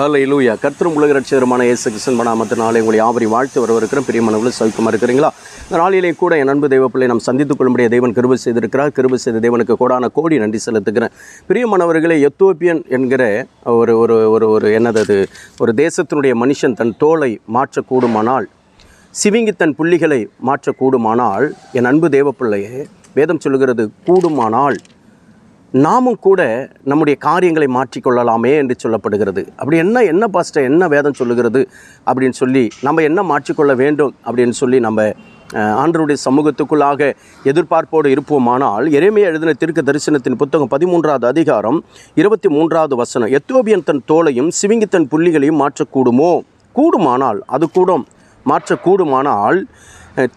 ஹலை லூயா கர்த்தரும் உலக ரட்சகரமான இயேசு கிருஷ்ணன் நாளை உங்களை யாவரி வாழ்த்து வரவிருக்கிறோம் பெரிய மனவில் சௌக்கியமாக இருக்கிறீங்களா? இந்த நாளிலே கூட என் அன்பு தெய்வப்பிள்ளை நாம் சந்தித்துக் கொள்ளும்படிய தேவன் கிருபு செய்திருக்கிறார். கிருபு செய்த தேவனுக்கு கோடான கோடி நன்றி செலுத்துகிறேன். பிரியமானவர்களே எத்தோப்பியன் என்கிற ஒரு ஒரு ஒரு ஒரு என்னது அது? ஒரு தேசத்தினுடைய மனுஷன் தன் தோலை மாற்றக்கூடுமானால் சிவிங்கி தன் புள்ளிகளை மாற்றக்கூடுமானால் என் அன்பு தேவப்பிள்ளையே வேதம் சொல்லுகிறது கூடுமானால் நாமும் கூட நம்முடைய காரியங்களை மாற்றிக்கொள்ளலாமே என்று சொல்லப்படுகிறது. அப்படி என்ன என்ன பாஸ்டர் என்ன வேதம் சொல்லுகிறது அப்படின்னு சொல்லி நம்ம என்ன மாற்றிக்கொள்ள வேண்டும் அப்படின்னு சொல்லி நம்ம ஆண்டருடைய சமூகத்துக்குள்ளாக எதிர்பார்ப்போடு இருப்போமானால் எரேமியா எழுதின திருக்க தரிசனத்தின் புத்தகம் பதிமூன்றாவது அதிகாரம் இருபத்தி மூன்றாவது வசனம் எத்தோபியன் தன் தோலையும் சிவிங்கி தன் புள்ளிகளையும் மாற்றக்கூடுமோ? கூடுமானால் அது கூட மாற்றக்கூடுமானால்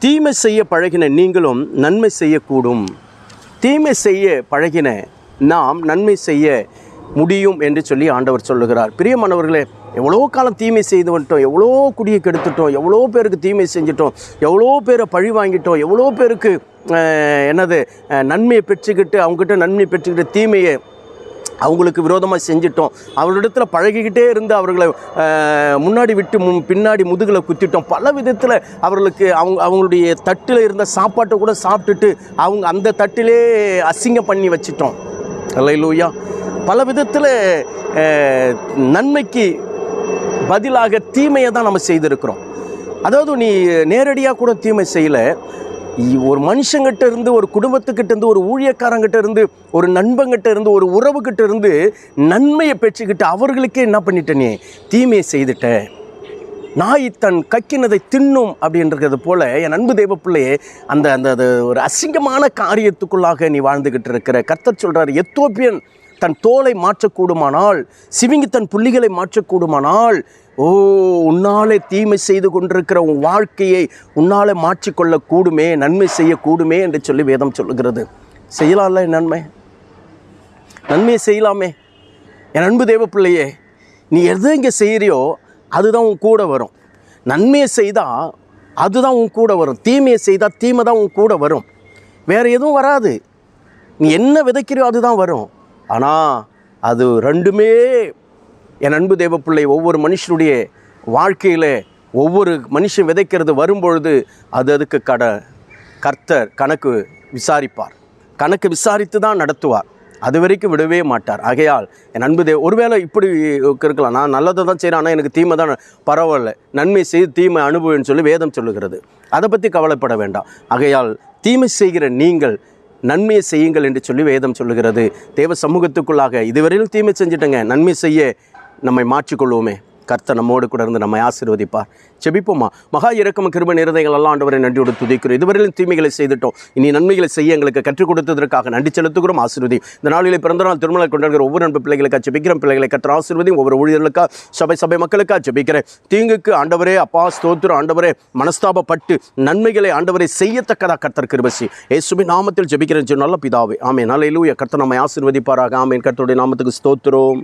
தீமை செய்ய பழகின நீங்களும் நன்மை செய்யக்கூடும். தீமை செய்ய பழகின நாம் நன்மை செய்ய முடியும் என்று சொல்லி ஆண்டவர் சொல்லுகிறார். பிரியமானவர்களே எவ்வளோ காலம் தீமை செய்து வந்துட்டோம் எவ்வளோ குடியை கெடுத்துட்டோம் எவ்வளோ பேருக்கு தீமை செஞ்சிட்டோம் எவ்வளோ பேரை பழி வாங்கிட்டோம் எவ்வளோ பேருக்கு என்னது நன்மையை பெற்றுக்கிட்டு அவங்ககிட்ட நன்மை பெற்றுக்கிட்டு தீமையை அவங்களுக்கு விரோதமாக செஞ்சிட்டோம். அவர்களிடத்தில் பழகிக்கிட்டே இருந்து அவர்களை முன்னாடி விட்டு முன் பின்னாடி முதுகில் குத்திட்டோம். பல விதத்தில் அவர்களுக்கு அவங்க அவங்களுடைய தட்டில் இருந்த சாப்பாட்டை கூட சாப்பிட்டுட்டு அவங்க அந்த தட்டிலே அசிங்கம் பண்ணி வச்சிட்டோம். அல்லையிலூயா பல விதத்தில் நன்மைக்கு பதிலாக தீமையை தான் நம்ம செய்திருக்கிறோம். அதாவது நீ நேரடியாக கூட தீமை செய்யலை. இ- ஒரு மனுஷங்கிட்ட இருந்து ஒரு குடும்பத்துக்கிட்ட இருந்து ஒரு ஊழியக்காரங்கிட்ட இருந்து ஒரு நண்பங்கிட்ட இருந்து ஒரு உறவுகிட்ட இருந்து நன்மையை பெற்றுக்கிட்டு அவர்களுக்கே என்ன பண்ணிட்டேனே தீமையை செய்துட்ட. நாய் தன் கக்கினதை தின்னும் அப்படின்றது போல என் அன்பு தெய்வ பிள்ளையே அந்த அந்த அது ஒரு அசிங்கமான காரியத்துக்குள்ளாக நீ வாழ்ந்துகிட்டு இருக்கிற. கர்த்தர் சொல்கிறார் எத்தோப்பியன் தன் தோலை மாற்றக்கூடுமானால் சிவிங்கி தன் புள்ளிகளை மாற்றக்கூடுமானால் ஓ உன்னாலே தீமை செய்து கொண்டிருக்கிற உன் வாழ்க்கையை உன்னாலே மாற்றிக்கொள்ள கூடுமே நன்மை செய்யக்கூடுமே என்று சொல்லி வேதம் சொல்லுகிறது. செய்யலாம்ல நன்மை? நன்மையை செய்யலாமே. என் அன்பு தேவ பிள்ளையே நீ எதை இங்கே செய்கிறியோ அதுதான் உன் கூட வரும். நன்மையை செய்தால் அதுதான் உன் கூட வரும். தீமையை செய்தால் தீமை தான் உன் கூட வரும். வேறு எதுவும் வராது. நீ என்ன விதைக்கிறியோ அதுதான் வரும். ஆனால் அது ரெண்டுமே என் அன்பு தேவ பிள்ளை ஒவ்வொரு மனுஷனுடைய வாழ்க்கையில் ஒவ்வொரு மனுஷன் விதைக்கிறது வரும்பொழுது அது அதுக்கு கட கர்த்தர் கணக்கு விசாரிப்பார். கணக்கு விசாரித்து தான் நடத்துவார். அது வரைக்கும் விடவே மாட்டார். ஆகையால் என் அன்பு தேவ ஒருவேளை இப்படி இருக்கலாம். நான் நல்லதை தான் செய்கிறேன் ஆனால் எனக்கு தீமை தான் பரவாயில்ல. நன்மை செய்து தீமை அனுபவம்னு சொல்லி வேதம் சொல்லுகிறது. அதை பற்றி கவலைப்பட வேண்டாம். ஆகையால் தீமை செய்கிற நீங்கள் நன்மையை செய்யுங்கள் என்று சொல்லி வேதம் சொல்லுகிறது. தேவ சமூகத்துக்குள்ளாக இதுவரையிலும் தீமை செஞ்சிட்டங்க. நன்மை செய்ய நம்மை மாற்றிக்கொள்வோமே. கர்த்த நம்மோடு கூட இருந்து நம்மை ஆசீர்வதிப்பார் செபிப்போமா மகா இறக்கம் கிருப நிறதைகள் எல்லாம் ஆண்டவரை நன்றியோடு துதிக்கிறோம் இதுவரையிலும் தீமைகளை செய்துட்டோம் இனி நன்மைகளை செய்ய எங்களுக்கு கற்றுக் கொடுத்ததற்காக நன்றி செலுத்துகிறோம் ஆசீர்வதி இந்த நாளிலே பிறந்த நாள் திருமணம் கொண்டாடுகிற ஒவ்வொரு அன்பு பிள்ளைகளுக்கு ஜெபிக்கிறோம் பிள்ளைகளை கற்ற ஆசீர்வதியும் ஒவ்வொரு ஊழியர்களுக்காக சபை சபை மக்களுக்காக ஜெபிக்கிறேன் தீங்குக்கு ஆண்டவரே அப்பா ஸ்தோத்திரம் ஆண்டவரே மனஸ்தாபப்பட்டு நன்மைகளை ஆண்டவரை செய்யத்தக்கதா கர்த்தர் கிருபசி இயேசுவின் நாமத்தில் ஜெபிக்கிறேன் நல்ல பிதாவே ஆமே நல்ல கர்த்தர் நம்மை ஆசீர்வதிப்பாராக ஆமென் கர்த்தருடைய நாமத்துக்கு ஸ்தோத்திரம்